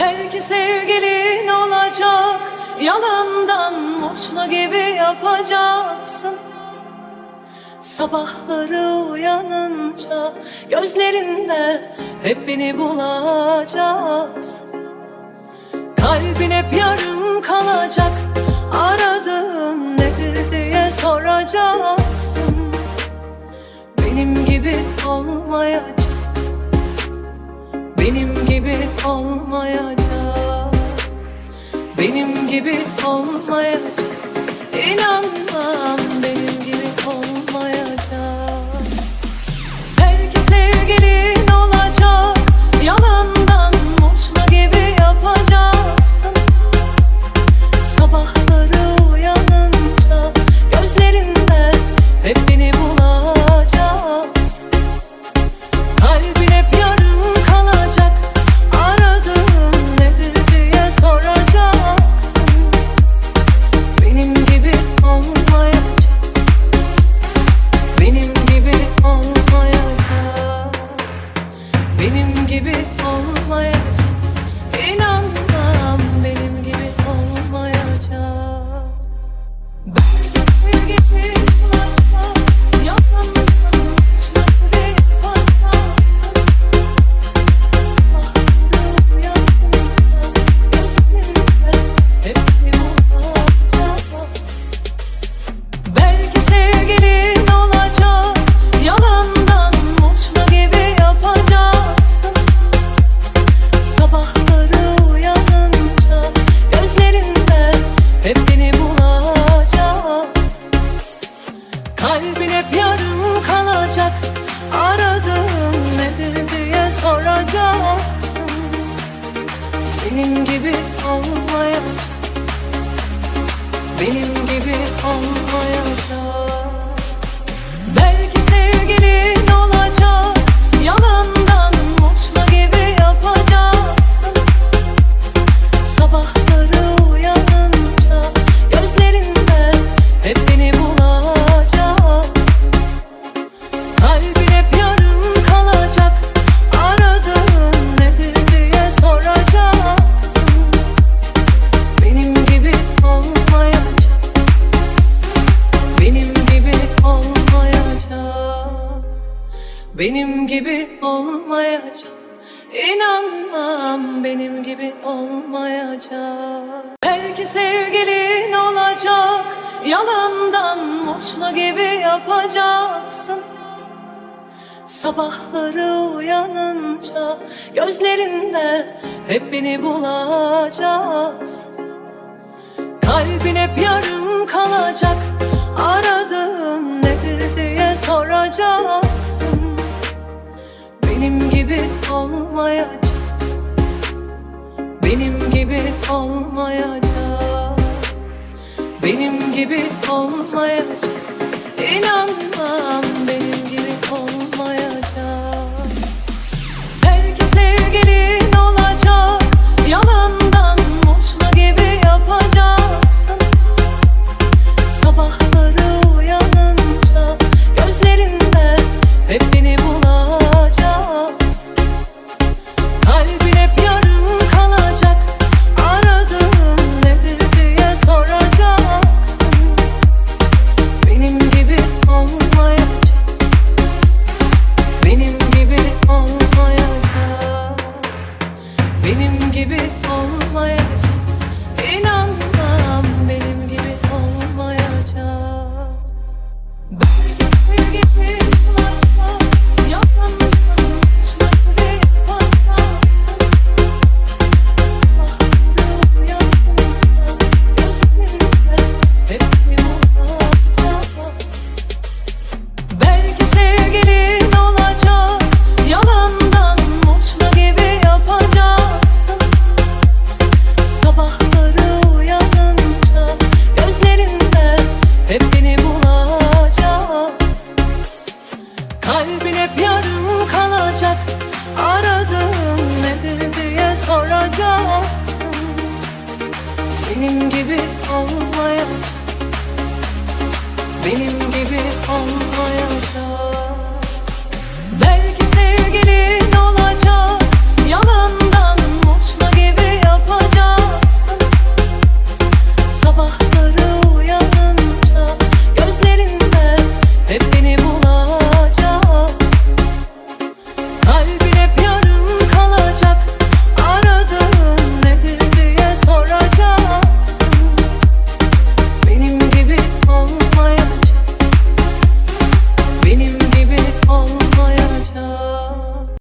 Belki sevgilin olacak Yalandan mutlu gibi yapacaksın. Sabahları uyanınca Gözlerinde hep beni bulacaksın. Kalbin hep yarım kalacak Aradığın nedir diye soracaksın. Benim gibi olmayacak benim gibi olmayacak. Benim gibi olmayacak. İnanmam benim Benim gibi olmayacak Kalbin hep yarım kalacak. Aradığın nedir diye soracaksın. Benim gibi olmayacak. Benim gibi olmayacak Benim gibi olmayacak. İnanmam benim gibi olmayacak. Belki sevgilin olacak Yalandan mutlu gibi yapacaksın. Sabahları uyanınca gözlerinde hep beni bulacaksın. Kalbin hep yarım kalacak Aradığın nedir diye soracaksın gibi olmayacak. Benim gibi olmayacak. Benim gibi olmayacak. İnanmam Benim gibi olmayacak. Benim gibi olmayacak